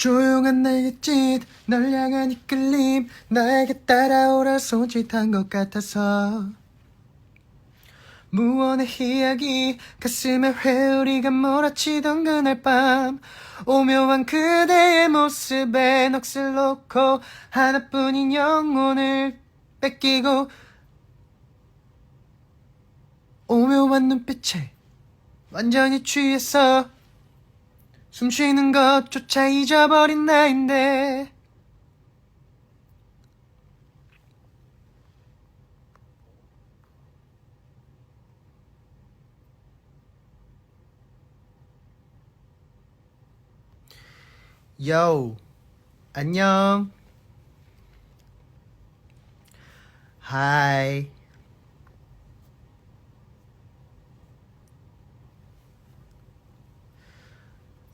조용한 나의 짓 널 향한 이끌림 나에게 따라오라 손짓한 것 같아서. 무언의 이야기 가슴에 회오리가 몰아치던 그날 밤 오묘한 그대의 모습에 넋을 놓고 하나뿐인 영혼을 뺏기고 오묘한 눈빛에 완전히 취해서 숨 쉬는 것조차 잊어버린 나인데. 요 안녕. 하이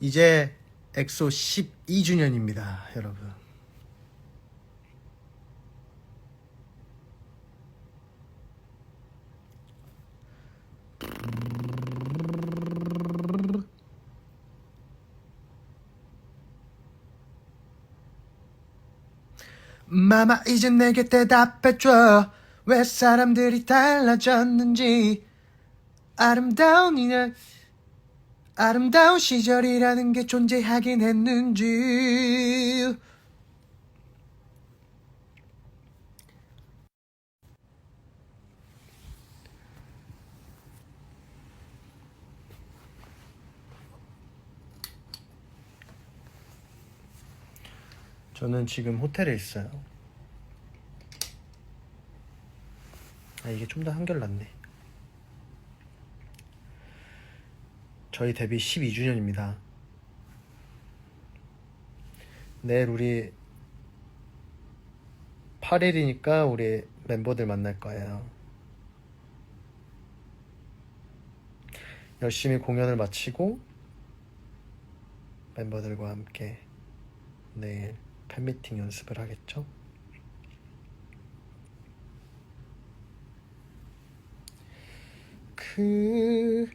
이제 엑소 12주년입니다, 여러분. 마마 이제 내게 대답해줘 왜 사람들이 달라졌는지 아름다운 이날 아름다운 시절이라는 게 존재하긴 했는지 저는 지금 호텔에 있어요. 아, 이게 좀 더 한결 낫네. 저희 데뷔 12주년입니다. 내일 우리 8일이니까 우리 멤버들 만날 거예요. 열심히 공연을 마치고 멤버들과 함께 내일 팬미팅 연습을 하겠죠? 그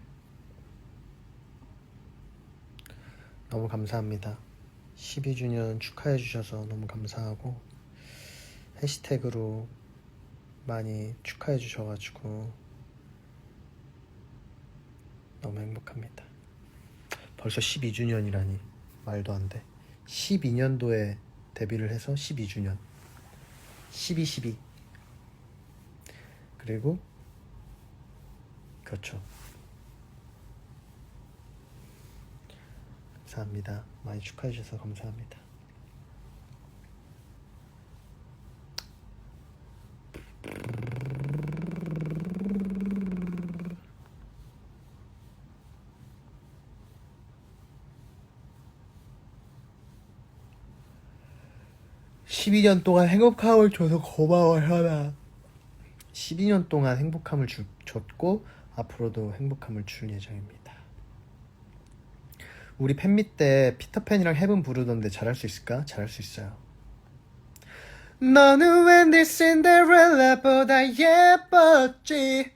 너무 감사합니다. 12주년 축하해 주셔서 너무 감사하고 해시태그로 많이 축하해 주셔가지고 너무 행복합니다. 벌써 12주년이라니 말도 안 돼. 12년도에 데뷔를 해서 12주년. 12, 12. 그리고 그렇죠. 감사합니다. 많이 축하해 주셔서 감사합니다. (12년) 동안 행복함을 줘서 고마워 현아 12년 동안 행복함을 주, 줬고 앞으로도 행복함을 줄 예정입니다 우리 팬미 때 피터팬이랑 헤븐 부르던데 잘할 수 있을까? 잘할 수 있어요. 너는 웬디 신데렐라보다 예뻤지.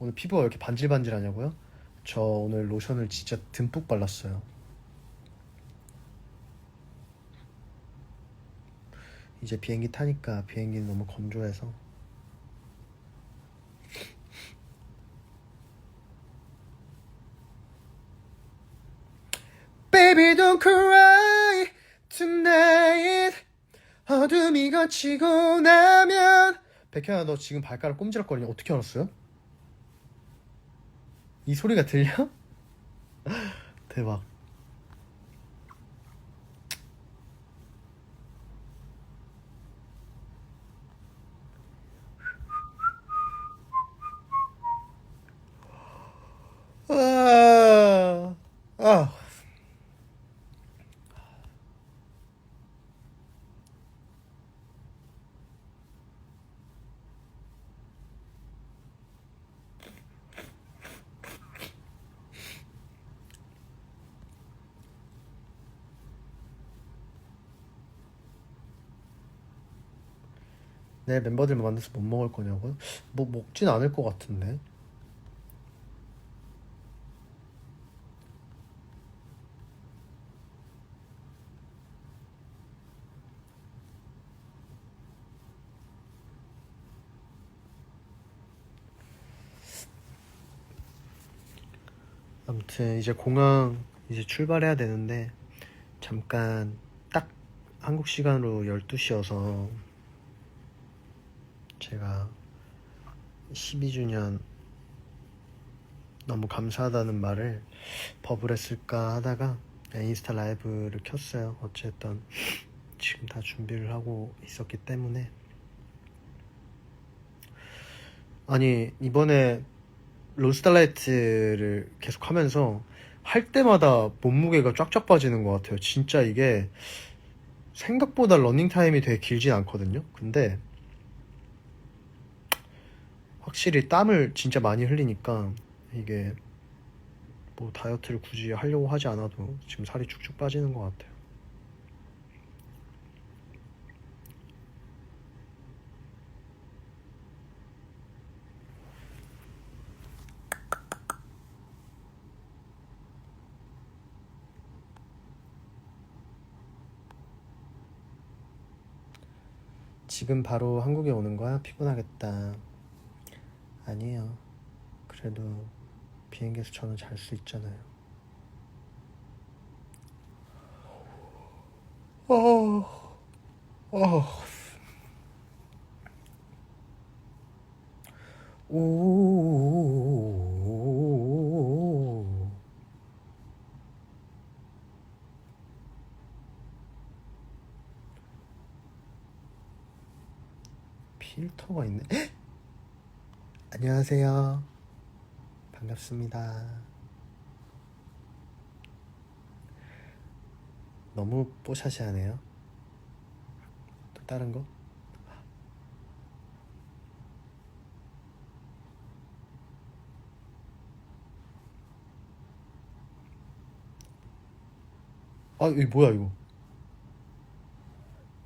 오늘 피부가 왜 이렇게 반질반질하냐고요? 저 오늘 로션을 진짜 듬뿍 발랐어요. 이제 비행기 타니까 비행기는 너무 건조해서 Baby don't cry tonight 어둠이 걷히고 나면 백현아 너 지금 발가락 꼼지락거리냐 어떻게 알았어요? 이 소리가 들려? 대박 내 멤버들 만나서 못 먹을 거냐고요? 뭐 먹진 않을 것 같은데. 아무튼 이제 공항 이제 출발해야 되는데 잠깐 딱 한국 시간으로 12시여서 제가 12주년 너무 감사하다는 말을 버블 했을까 하다가 인스타 라이브를 켰어요. 어쨌든 지금 다 준비를 하고 있었기 때문에 아니 이번에 로스달라이트를 계속 하면서 할 때마다 몸무게가 쫙쫙 빠지는 것 같아요. 진짜 이게 생각보다 러닝 타임이 되게 길진 않거든요. 근데 확실히 땀을 진짜 많이 흘리니까 이게 뭐 다이어트를 굳이 하려고 하지 않아도 지금 살이 쭉쭉 빠지는 것 같아요. 지금 바로 한국에 오는 거야? 피곤하겠다. 아니에요. 그래도 비행기에서 저는 잘 수 있잖아요. 어, 어. 오. 필터가 있네. 헉! 안녕하세요. 반갑습니다. 너무 뽀샤시하네요. 또 다른 거? 아, 이거 뭐야 이거?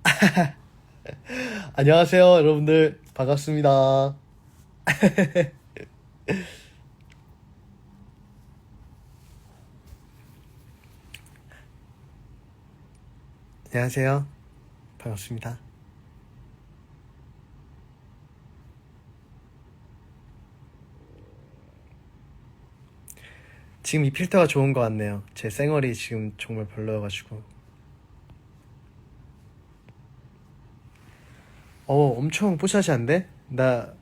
안녕하세요, 여러분들. 반갑습니다. 안녕하세요. 반갑습니다. 지금 이 필터가 좋은 것 같네요. 제 쌩얼이 지금 정말 별로여가지고. 어, 엄청 뽀샤시한데? 나,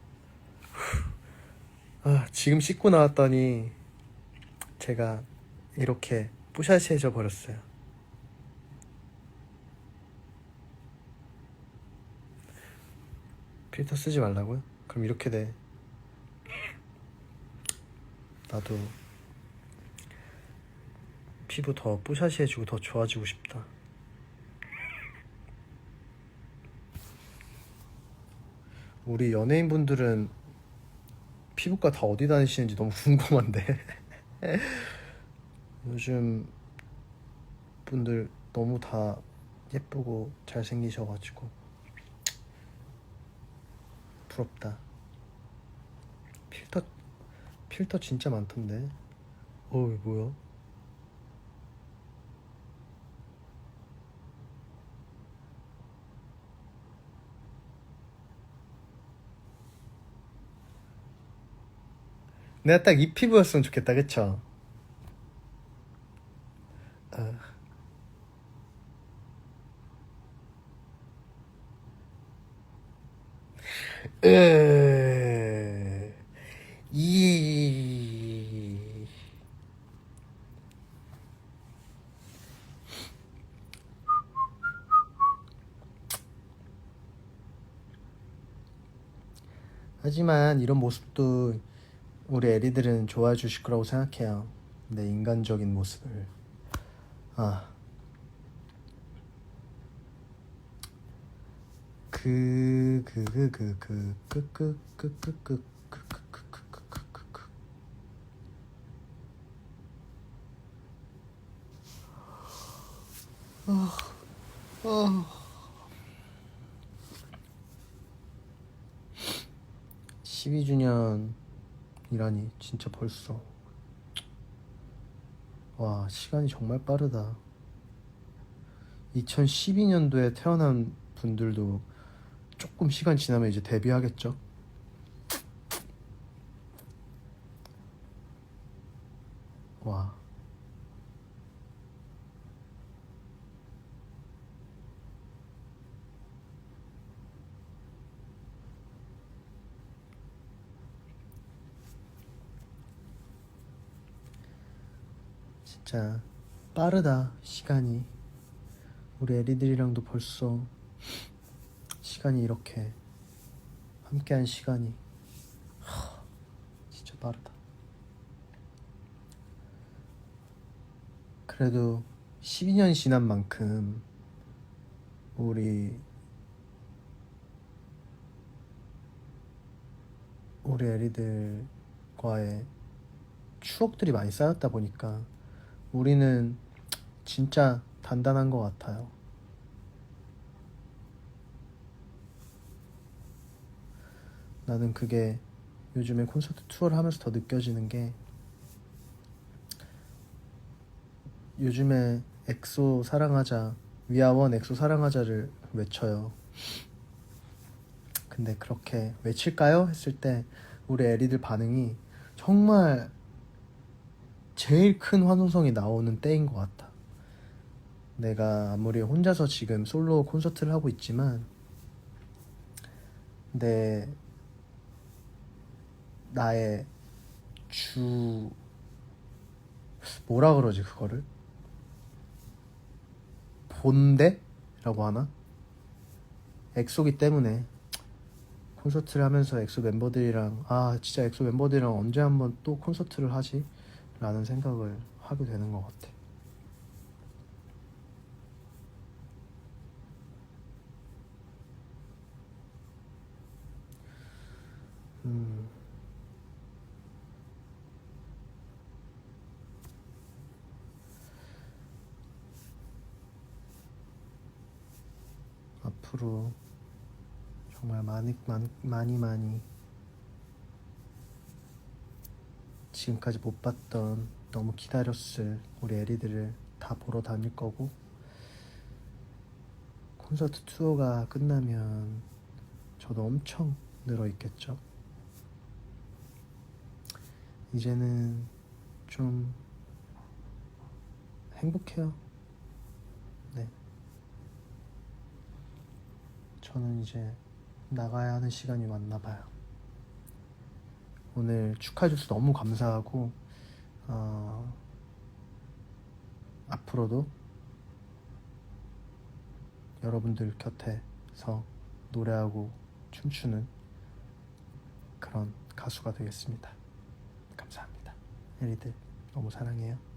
아, 지금 씻고 나왔더니 제가 이렇게 뽀샤시해져 버렸어요. 필터 쓰지 말라고요? 그럼 이렇게 돼. 나도 피부 더 뽀샤시해지고 더 좋아지고 싶다. 우리 연예인분들은 피부과 다 어디 다니시는지 너무 궁금한데. 요즘 분들 너무 다 예쁘고 잘생기셔가지고 부럽다. 필터 필터 진짜 많던데. 어, 이거 뭐야? 내가 딱 이 피부였으면 좋겠다, 그쵸? 어. 으, 이, 하지만 이런 모습도 우리 애리들은 좋아해 주실 거라고 생각해요. 내 인간적인 모습을. 아. 그, 그, 그, 그, 그, 그, 그, 그, 그, 그, 그, 그, 그, 그. 아, 아. 12주년이라니 진짜 벌써. 와 시간이 정말 빠르다. 2012년도에 태어난 분들도 조금 시간 지나면 이제 데뷔하겠죠 와 진짜 빠르다 시간이. 우리 애리들이랑도 벌써 시간이 이렇게 함께한 시간이. 하, 진짜 빠르다. 그래도 12년 지난 만큼 우리 우리 애리들과의 추억들이 많이 쌓였다 보니까 우리는 진짜 단단한 것 같아요. 나는 그게 요즘에 콘서트 투어를 하면서 더 느껴지는 게 요즘에 엑소 사랑하자 위아원 엑소 사랑하자를 외쳐요. 근데 그렇게 외칠까요? 했을 때 우리 애리들 반응이 정말 제일 큰 환호성이 나오는 때인 것 같아. 내가 아무리 혼자서 지금 솔로 콘서트를 하고 있지만 내 나의 주 뭐라 그러지 그거를 본대라고 하나 엑소기 때문에 콘서트를 하면서 엑소 멤버들이랑 아 진짜 엑소 멤버들이랑 언제 한번 또 콘서트를 하지? 라는 생각을 하게 되는 것 같아. 음. 앞으로 정말 많이 많이 많이 지금까지 못 봤던 너무 기다렸을 우리 애리들을 다 보러 다닐 거고 콘서트 투어가 끝나면 저도 엄청 늘어 있겠죠. 이제는 좀 행복해요. 네. 저는 이제 나가야 하는 시간이 왔나 봐요. 오늘 축하해줘서 너무 감사하고 어, 앞으로도 여러분들 곁에서 노래하고 춤추는 그런 가수가 되겠습니다. 감사합니다. 에리들 너무 사랑해요.